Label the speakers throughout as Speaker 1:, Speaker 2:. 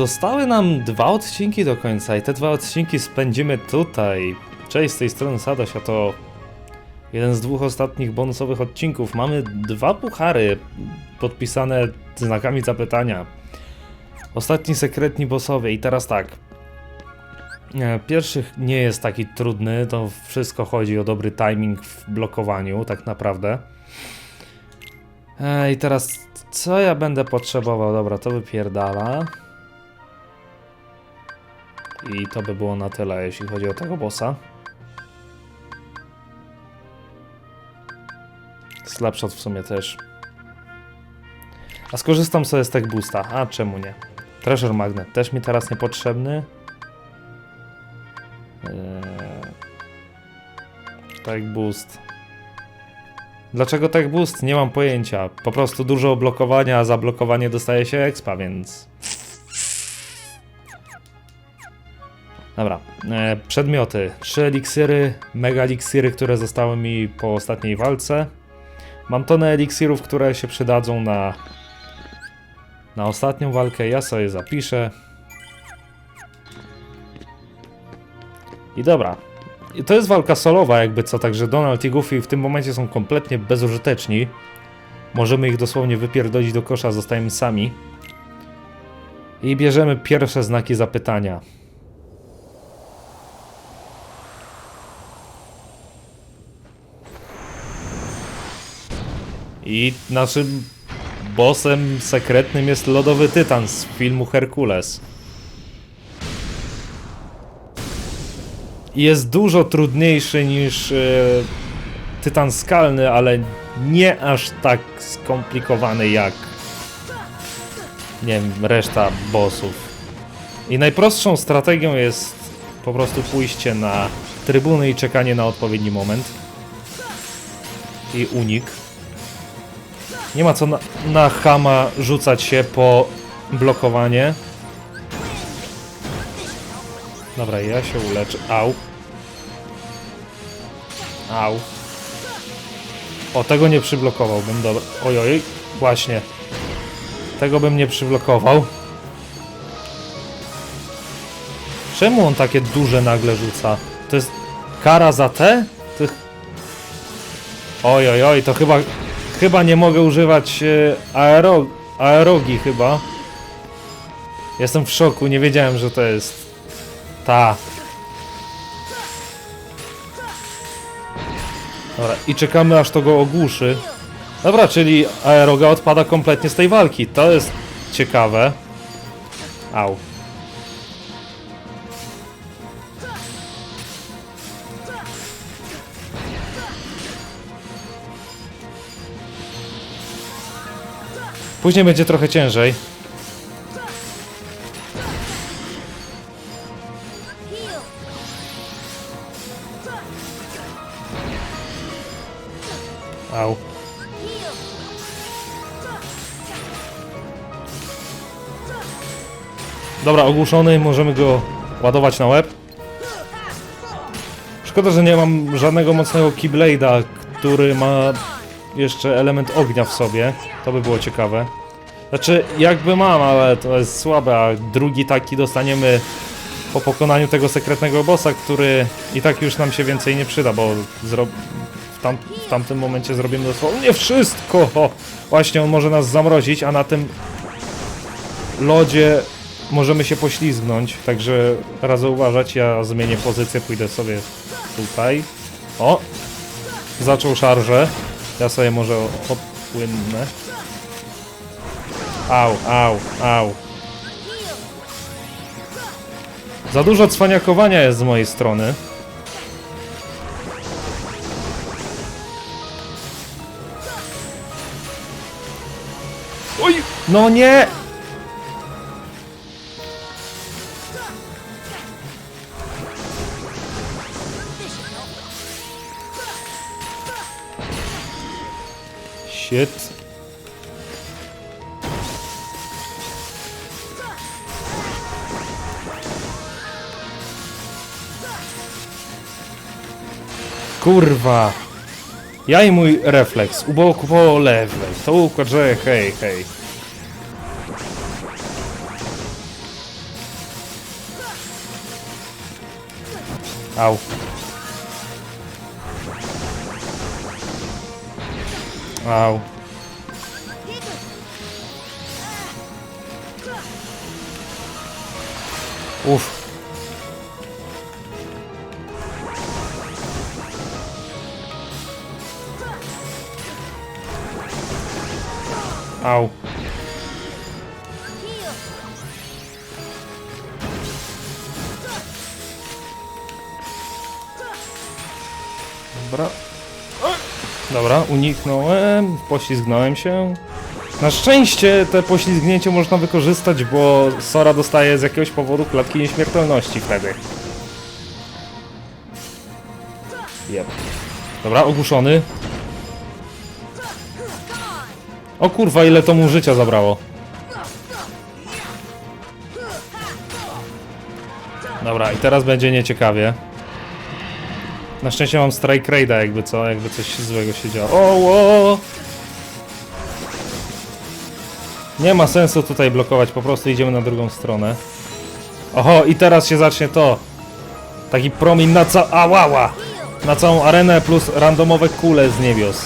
Speaker 1: zostały nam dwa odcinki do końca i te dwa odcinki spędzimy tutaj. Cześć, z tej strony Sadoś, a to jeden z dwóch ostatnich bonusowych odcinków. Mamy dwa puchary podpisane znakami zapytania. Ostatni sekretni bossowie i teraz tak. E, Pierwszy nie jest taki trudny, to wszystko chodzi o dobry timing w blokowaniu, tak naprawdę. E, I teraz, co ja będę potrzebował? Dobra, to wypierdala. I to by było na tyle, jeśli chodzi o tego bossa. Slapshot w sumie też. A skorzystam sobie z tech boosta. A czemu nie? Treasure Magnet też mi teraz niepotrzebny. Eee... Tech boost. Dlaczego tech boost? Nie mam pojęcia. Po prostu dużo blokowania, a za blokowanie dostaje się expa, więc... Dobra, e, przedmioty. Trzy eliksiry, mega eliksiry, które zostały mi po ostatniej walce. Mam tonę eliksirów, które się przydadzą na, na ostatnią walkę. Ja sobie zapiszę. I dobra. I to jest walka solowa, jakby co, także Donald i Goofy w tym momencie są kompletnie bezużyteczni. Możemy ich dosłownie wypierdolić do kosza, zostajemy sami. I bierzemy pierwsze znaki zapytania. I naszym bossem sekretnym jest Lodowy Tytan z filmu Herkules. Jest dużo trudniejszy niż e, Tytan Skalny, ale nie aż tak skomplikowany jak nie wiem, reszta bossów. I najprostszą strategią jest po prostu pójście na trybuny i czekanie na odpowiedni moment. I unik. Nie ma co na, na chama rzucać się po blokowanie. Dobra, ja się uleczę. Au. Au. O, tego nie przyblokowałbym, dobra. Ojoj, właśnie. Tego bym nie przyblokował. Czemu on takie duże nagle rzuca? To jest kara za te? To... Oj, oj, oj, to chyba Chyba nie mogę używać e, aero, aerogi chyba. Jestem w szoku, nie wiedziałem, że to jest ta. Dobra, i czekamy aż to go ogłuszy. Dobra, czyli aeroga odpada kompletnie z tej walki. To jest ciekawe. Au. Później będzie trochę ciężej. Au. Dobra, ogłuszony, możemy go ładować na łeb. Szkoda, że nie mam żadnego mocnego Keyblade'a, który ma jeszcze element ognia w sobie. To by było ciekawe. Znaczy, jakby mam, ale to jest słabe, a drugi taki dostaniemy po pokonaniu tego sekretnego bossa, który i tak już nam się więcej nie przyda, bo w, tam... w tamtym momencie zrobimy dosłownie wszystko. Właśnie, on może nas zamrozić, a na tym lodzie możemy się poślizgnąć, także radzę uważać. Ja zmienię pozycję, pójdę sobie tutaj. O! Zaczął szarżę. Ja sobie może odpłynę. Au, au, au. Za dużo cwaniakowania jest z mojej strony. Oj! No nie! shit. Kurwa. Ja i mój refleks. Ubok po lewej. To układ, że hej, hej. Au. Au. Uff. Au. Dobra. Dobra, uniknąłem, poślizgnąłem się. Na szczęście te poślizgnięcie można wykorzystać, bo Sora dostaje z jakiegoś powodu klatki nieśmiertelności wtedy. Jep. Dobra, ogłuszony. O kurwa, ile to mu życia zabrało. Dobra, i teraz będzie nieciekawie. Na szczęście mam Strike Raida, jakby co, jakby coś złego się działo. O, o! Nie ma sensu tutaj blokować, po prostu idziemy na drugą stronę. Oho, i teraz się zacznie to. Taki promień na ca... Ałała! Na całą arenę plus randomowe kule z niebios.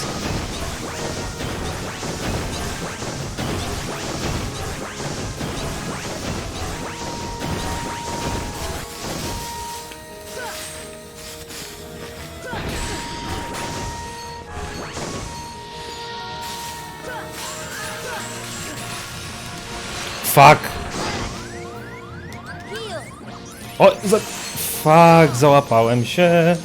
Speaker 1: Fuck! O, za... Fuck, załapałem się.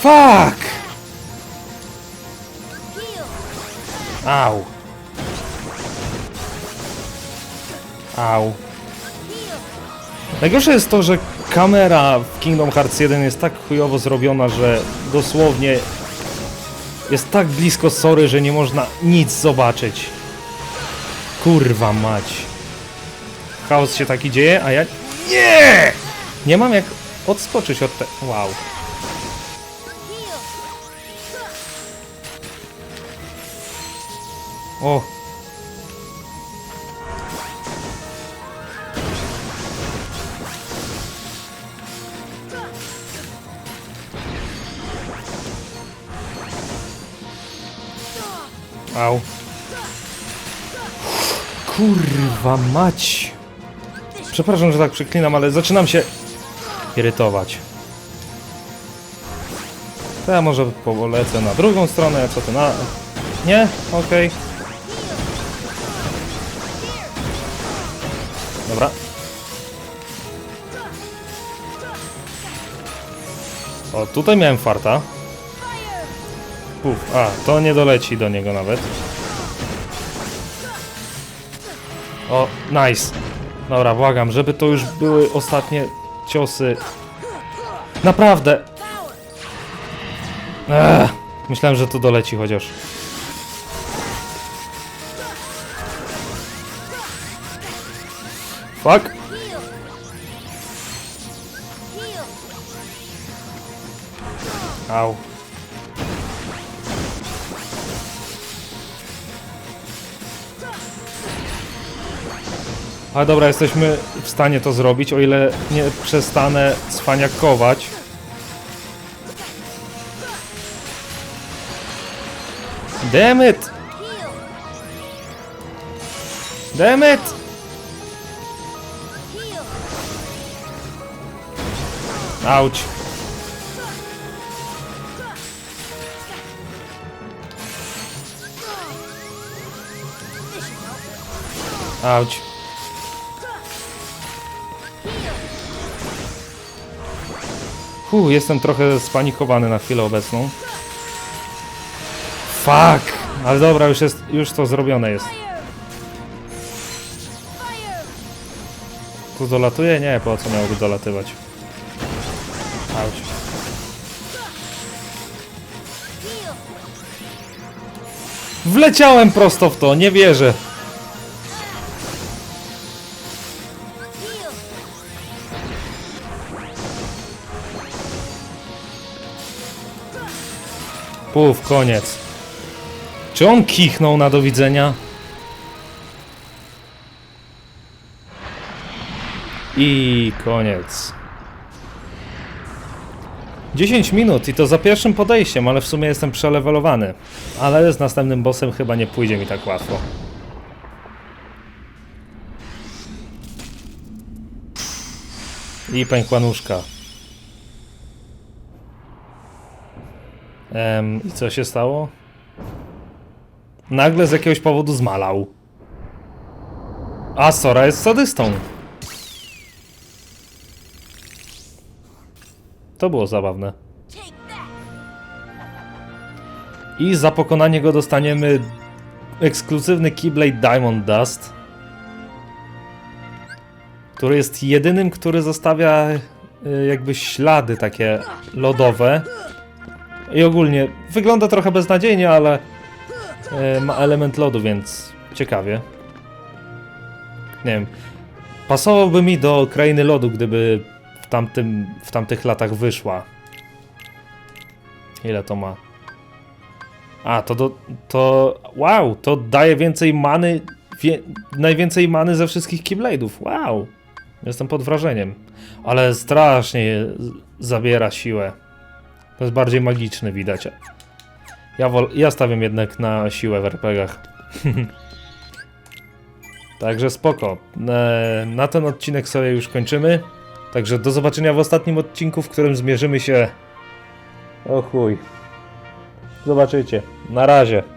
Speaker 1: Fuck! Au. Au. Najgorsze jest to, że kamera w Kingdom Hearts 1 jest tak chujowo zrobiona, że dosłownie jest tak blisko Sory, że nie można nic zobaczyć. Kurwa mać. Chaos się taki dzieje, a ja... Nie! Nie mam jak odskoczyć od te... Wow. O! Au. Kurwa mać. Przepraszam, że tak przeklinam, ale zaczynam się irytować. To ja może polecę na drugą stronę, co ty na... Nie? Okej. Dobra. O, tutaj miałem farta. Uf, a, to nie doleci do niego nawet. O, nice. Dobra, błagam, żeby to już były ostatnie ciosy. Naprawdę. Ech, myślałem, że to doleci chociaż. Fuck. Au. Ale dobra, jesteśmy w stanie to zrobić, o ile nie przestanę cwaniakować. Damn it! Damn it! Auć. Auć. Jestem trochę spanikowany na chwilę obecną. Fuck! Ale dobra, już jest, już to zrobione jest. Tu dolatuje? Nie, po co miałoby dolatywać? Auć. Wleciałem prosto w to, nie wierzę. Puf, koniec. Czy on kichnął na do widzenia? I koniec. 10 minut i to za pierwszym podejściem, ale w sumie jestem przelewelowany. Ale z następnym bossem chyba nie pójdzie mi tak łatwo. I pękła nóżka. Em, I co się stało? Nagle z jakiegoś powodu zmalał. A Sora jest sadystą. To było zabawne. I za pokonanie go dostaniemy ekskluzywny Keyblade Diamond Dust, który jest jedynym, który zostawia y, jakby ślady takie lodowe. I ogólnie wygląda trochę beznadziejnie, ale y, ma element lodu, więc ciekawie. Nie wiem. Pasowałby mi do krainy lodu, gdyby w, tamtym, w tamtych latach wyszła. Ile to ma? A, to do, to, wow, to daje więcej many, wie, najwięcej many ze wszystkich Keyblade'ów, wow. Jestem pod wrażeniem. Ale strasznie zabiera siłę. To jest bardziej magiczny, widać. Ja, wol, ja stawiam jednak na siłę w RPGach. Także spoko. E, na ten odcinek sobie już kończymy. Także do zobaczenia w ostatnim odcinku, w którym zmierzymy się... O chuj. Zobaczycie. Na razie.